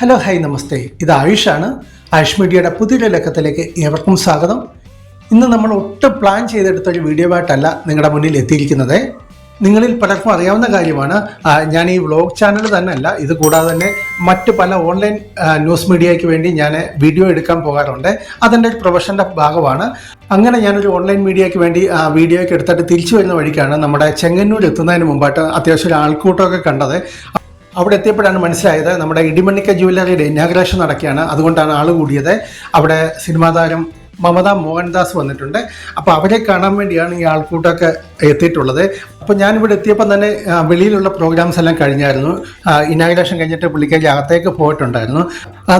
Hello high നമസ്തേ. ഇത് ആയുഷാണ്. ആയുഷ് മീഡിയയുടെ പുതിയൊരു ലക്കത്തിലേക്ക് ഏവർക്കും സ്വാഗതം. ഇന്ന് നമ്മൾ ഒട്ടും പ്ലാൻ ചെയ്തെടുത്ത ഒരു വീഡിയോ ആയിട്ടല്ല നിങ്ങളുടെ മുന്നിൽ എത്തിയിരിക്കുന്നത്. നിങ്ങളിൽ പലർക്കും അറിയാവുന്ന കാര്യമാണ്. ഞാൻ ഈ വ്ളോഗ് ചാനൽ തന്നെ അല്ല ഇത് കൂടാതെ തന്നെ മറ്റ് പല ഓൺലൈൻ ന്യൂസ് മീഡിയയ്ക്ക് വേണ്ടി ഞാൻ വീഡിയോ എടുക്കാൻ പോകാറുണ്ട്. അതെന്റെ ഒരു പ്രൊഫഷന്റെ ഭാഗമാണ്. അങ്ങനെ ഞാനൊരു ഓൺലൈൻ മീഡിയയ്ക്ക് വേണ്ടി വീഡിയോയ്ക്ക് എടുത്തിട്ട് തിരിച്ചു വരുന്ന വഴിക്കാണ് നമ്മുടെ ചെങ്ങന്നൂർ എത്തുന്നതിന് മുമ്പായിട്ട് അത്യാവശ്യം ഒരു ആൾക്കൂട്ടമൊക്കെ കണ്ടത്. അവിടെ എത്തിയപ്പോഴാണ് മനസ്സിലായത് നമ്മുടെ ഇടിമണ്ണിക്ക ജുവല്ലറിയുടെ ഇനാഗ്രേഷൻ നടക്കുകയാണ്. അതുകൊണ്ടാണ് ആൾ കൂടിയത്. അവിടെ സിനിമാ താരം മമത മോഹൻദാസ് വന്നിട്ടുണ്ട്. അപ്പോൾ അവരെ കാണാൻ വേണ്ടിയാണ് ഈ ആൾക്കൂട്ടമൊക്കെ എത്തിയിട്ടുള്ളത്. അപ്പോൾ ഞാനിവിടെ എത്തിയപ്പോൾ തന്നെ വെളിയിലുള്ള പ്രോഗ്രാംസ് എല്ലാം കഴിഞ്ഞായിരുന്നു. ഇനാഗ്രേഷൻ കഴിഞ്ഞിട്ട് പുള്ളിക്കാരി അകത്തേക്ക് പോയിട്ടുണ്ടായിരുന്നു.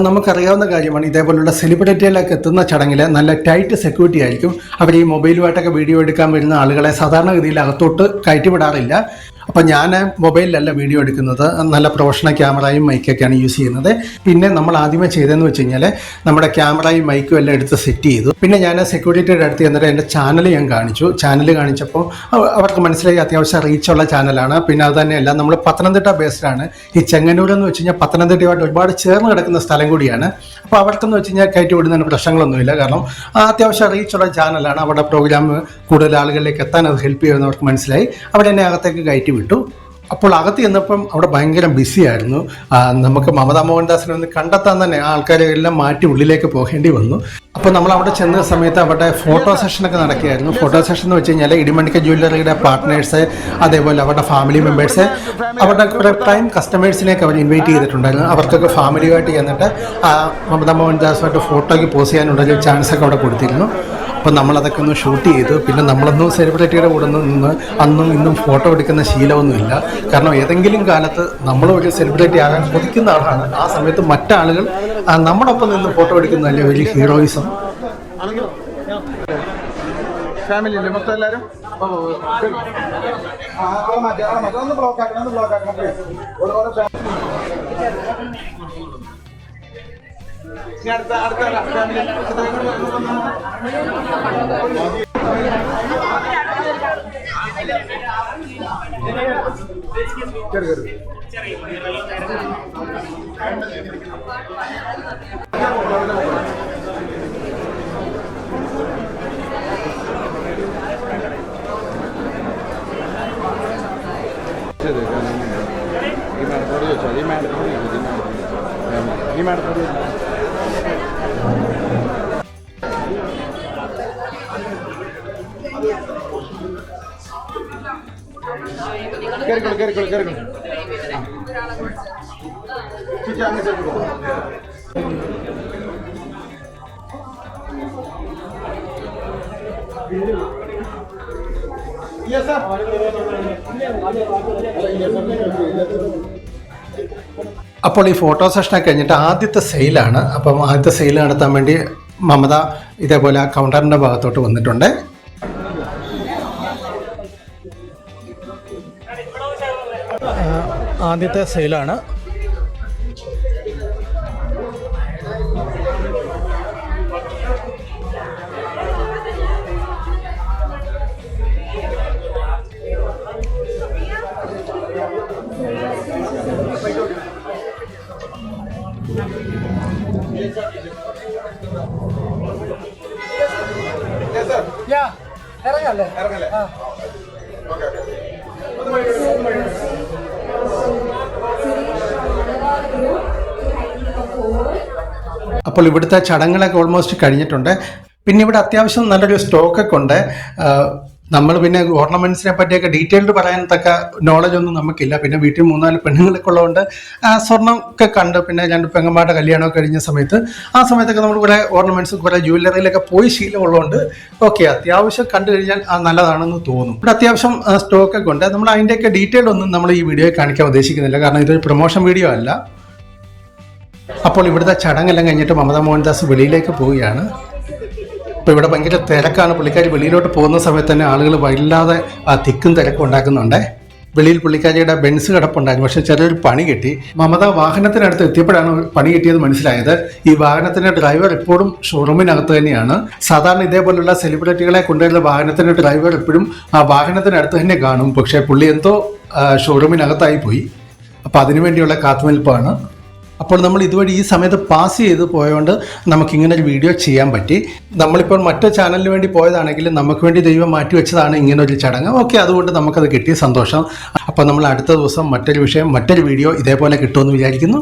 നമുക്കറിയാവുന്ന കാര്യമാണ് ഇതേപോലുള്ള സെലിബ്രിറ്റിയിലൊക്കെ എത്തുന്ന ചടങ്ങിൽ നല്ല ടൈറ്റ് സെക്യൂരിറ്റി ആയിരിക്കും. അവർ ഈ മൊബൈലുമായിട്ടൊക്കെ വീഡിയോ എടുക്കാൻ വരുന്ന ആളുകളെ സാധാരണഗതിയിൽ അകത്തോട്ട് കയറ്റിവിടാറില്ല. അപ്പോൾ ഞാൻ മൊബൈലിലല്ല വീഡിയോ എടുക്കുന്നത്. നല്ല പ്രൊഫഷണൽ ക്യാമറയും മൈക്കൊക്കെയാണ് യൂസ് ചെയ്യുന്നത്. പിന്നെ നമ്മൾ ആദ്യമേ ചെയ്തതെന്ന് വെച്ച് കഴിഞ്ഞാൽ നമ്മുടെ ക്യാമറയും മൈക്കും എല്ലാം എടുത്ത് സെറ്റ് ചെയ്തു. പിന്നെ ഞാൻ സെക്യൂരിറ്റിയുടെ അടുത്ത് ചെന്നിട്ട് എന്റെ ചാനൽ ഞാൻ കാണിച്ചു. ചാനൽ കാണിച്ചപ്പോൾ അവർക്ക് മനസ്സിലായി അത്യാവശ്യം റീച്ചുള്ള ചാനലാണ് പിന്നെ അത് തന്നെയല്ല നമ്മൾ പത്തനംതിട്ട ബേസ്ഡാണ് ഈ ചെങ്ങന്നൂർ എന്ന് വെച്ച് കഴിഞ്ഞാൽ പത്തനംതിട്ടയുമായിട്ട് ഒരുപാട് ചേർന്ന് കിടക്കുന്ന സ്ഥലം കൂടിയാണ്. അപ്പോൾ അവർക്കെന്ന് വെച്ച് കഴിഞ്ഞാൽ കയറ്റി വിടുന്നതിന് പ്രശ്നങ്ങളൊന്നുമില്ല. കാരണം അത്യാവശ്യം റീച്ചുള്ള ചാനലാണ് അവിടെ പ്രോഗ്രാം കൂടുതൽ ആളുകളിലേക്ക് എത്താൻ അത് ഹെൽപ്പ് ചെയ്യുമെന്ന് അവർക്ക് മനസ്സിലായി. അവിടെ എന്നെ അകത്തേക്ക് കയറ്റി വിട്ടു. അപ്പോൾ അകത്ത് ചെന്നപ്പം അവിടെ ഭയങ്കര ബിസി ആയിരുന്നു. നമുക്ക് മമതാ മോഹൻദാസിനെ ഒന്ന് കണ്ടെത്താൻ തന്നെ ആൾക്കാരെ എല്ലാം മാറ്റി ഉള്ളിലേക്ക് പോകേണ്ടി വന്നു. അപ്പോൾ നമ്മൾ അവിടെ ചെന്ന സമയത്ത് അവിടെ ഫോട്ടോ സെഷനൊക്കെ നടക്കുകയായിരുന്നു. ഫോട്ടോ സെഷൻ എന്ന് വെച്ച് കഴിഞ്ഞാൽ ഇടിമണിക്ക ജ്വല്ലറിയുടെ പാർട്ട്നേഴ്സ് അതേപോലെ അവരുടെ ഫാമിലി മെമ്പേഴ്സ് അവരുടെ കുറേ ടൈം കസ്റ്റമേഴ്സിനെയൊക്കെ അവർ ഇൻവൈറ്റ് ചെയ്തിട്ടുണ്ടായിരുന്നു. അവർക്കൊക്കെ ഫാമിലിയുമായിട്ട് ചെന്നിട്ട് മമതാ മോഹൻദാസുമായിട്ട് ഫോട്ടോയ്ക്ക് പോസ് ചെയ്യാനുള്ള ചാൻസ് ഒക്കെ അവിടെ കൊടുത്തിരുന്നു. അപ്പോൾ നമ്മളതൊക്കെ ഒന്ന് ഷൂട്ട് ചെയ്തു. പിന്നെ നമ്മളൊന്നും സെലിബ്രിറ്റിയുടെ കൂടെ നിന്ന് അന്നും ഇന്നും ഫോട്ടോ എടുക്കുന്ന ശീലമൊന്നുമില്ല. കാരണം ഏതെങ്കിലും കാലത്ത് നമ്മൾ ഒരു സെലിബ്രിറ്റി ആകാൻ കൊതിക്കുന്ന ആളാണ്. ആ സമയത്ത് മറ്റാളുകൾ നമ്മളൊപ്പം നിന്ന് ഫോട്ടോ എടുക്കുന്നതല്ലേ വലിയ ഹീറോയിസം ഫാമിലി അല്ലേ മൊത്തം എല്ലാവരും ബ്ലോക്ക് ബ്ലോക്ക് ഇനി അടുത്ത അടുത്ത ഫാമിലി ശരി ഈ മാഡത്തോട് ചോദിച്ചോ ഈ മാഡത്തോട് ചോദിച്ചു ഈ മാഡത്തോട് കയറിക്കോളൂ കയറിക്കോളൂ കയറിക്കോളൂ. അപ്പോൾ ഈ ഫോട്ടോ സെഷനൊക്കെ കഴിഞ്ഞിട്ട് ആദ്യത്തെ സെയിലാണ് അപ്പം ആദ്യത്തെ സെയിൽ നടത്താൻ വേണ്ടി മമത ഇതേപോലെ കൗണ്ടറിന്റെ ഭാഗത്തോട്ട് വന്നിട്ടുണ്ട്. ആദ്യത്തെ സെയിലാണ്. ഇറങ്ങല്ലേ. ഇറങ്ങല്ലേ? ഇറങ്ങല്ലേ അപ്പോൾ ഇവിടുത്തെ ചടങ്ങുകളൊക്കെ ഓൾമോസ്റ്റ് കഴിഞ്ഞിട്ടുണ്ട്. പിന്നെ ഇവിടെ അത്യാവശ്യം നല്ലൊരു സ്റ്റോക്കൊക്കെ ഉണ്ട്. നമ്മൾ പിന്നെ ഓർണമെന്റ്സിനെ പറ്റിയൊക്കെ ഡീറ്റെയിൽഡ് പറയാനത്തക്ക തക്ക നോളജ് ഒന്നും നമുക്കില്ല. പിന്നെ വീട്ടിൽ മൂന്നാൽ പെണ്ണുങ്ങളൊക്കെ ഉള്ളതുകൊണ്ട് ആ, സ്വർണം ഒക്കെ കണ്ട് പിന്നെ രണ്ട് പെങ്ങന്മാരുടെ കല്യാണമൊക്കെ കഴിഞ്ഞ സമയത്ത് ആ സമയത്തൊക്കെ നമ്മൾ കുറേ ഓർണമെന്റ്സ് കുറേ ജ്വല്ലറിയിലൊക്കെ പോയി ശീലമുള്ളതുകൊണ്ട് ഓക്കെ അത്യാവശ്യം കണ്ടു കഴിഞ്ഞാൽ ആ, നല്ലതാണെന്ന് തോന്നും. ഇവിടെ അത്യാവശ്യം സ്റ്റോക്കൊക്കെ ഉണ്ട്. നമ്മൾ അതിന്റെയൊക്കെ ഡീറ്റെയിൽ ഒന്നും നമ്മൾ ഈ വീഡിയോയിൽ കാണിക്കാൻ ഉദ്ദേശിക്കുന്നില്ല. കാരണം ഇതൊരു പ്രൊമോഷൻ വീഡിയോ അല്ല. അപ്പോൾ ഇവിടുത്തെ ചടങ്ങെല്ലാം കഴിഞ്ഞിട്ട് മമതാ മോഹൻദാസ് വെളിയിലേക്ക് പോവുകയാണ്. അപ്പോൾ ഇവിടെ ഭയങ്കര തിരക്കാണ്. പുള്ളിക്കാരി വെളിയിലോട്ട് പോകുന്ന സമയത്ത് തന്നെ ആളുകൾ വല്ലാതെ ആ തിക്കും തിരക്കും ഉണ്ടാക്കുന്നുണ്ട്. വെളിയിൽ പുള്ളിക്കാരിയുടെ ബെൻസ് കിടപ്പുണ്ടായിരുന്നു. പക്ഷെ ചെറിയൊരു പണി കിട്ടി. മമത വാഹനത്തിനടുത്ത് എത്തിയപ്പോഴാണ് പണി കിട്ടിയത് മനസ്സിലായത്. ഈ വാഹനത്തിന്റെ ഡ്രൈവർ എപ്പോഴും ഷോറൂമിനകത്ത് തന്നെയാണ്. സാധാരണ ഇതേപോലുള്ള സെലിബ്രിറ്റികളെ കൊണ്ടുവരുന്ന വാഹനത്തിന്റെ ഡ്രൈവർ എപ്പോഴും ആ വാഹനത്തിനടുത്ത് തന്നെ കാണും. പക്ഷേ പുള്ളി എന്തോ ഷോറൂമിനകത്തായി പോയി. അപ്പോൾ അതിനുവേണ്ടിയുള്ള കാത്തുനിൽപ്പാണ്. അപ്പോൾ നമ്മൾ ഇതുവഴി ഈ സമയത്ത് പാസ് ചെയ്ത് പോയതുകൊണ്ട് നമുക്ക് ഇങ്ങനെ ഒരു വീഡിയോ ചെയ്യാൻ പറ്റി. നമ്മളിപ്പോൾ മറ്റു ചാനലിന് വേണ്ടി പോയതാണെങ്കിൽ നമുക്ക് വേണ്ടി ദൈവം മാറ്റി വെച്ചതാണ് ഇങ്ങനെ ഒരു ചടങ്ങ്. ഓക്കെ അതുകൊണ്ട് നമുക്കത് കിട്ടിയ സന്തോഷം. അപ്പോൾ നമ്മൾ അടുത്ത ദിവസം മറ്റൊരു വിഷയം മറ്റൊരു വീഡിയോ ഇതേപോലെ കിട്ടുമെന്ന് വിചാരിക്കുന്നു.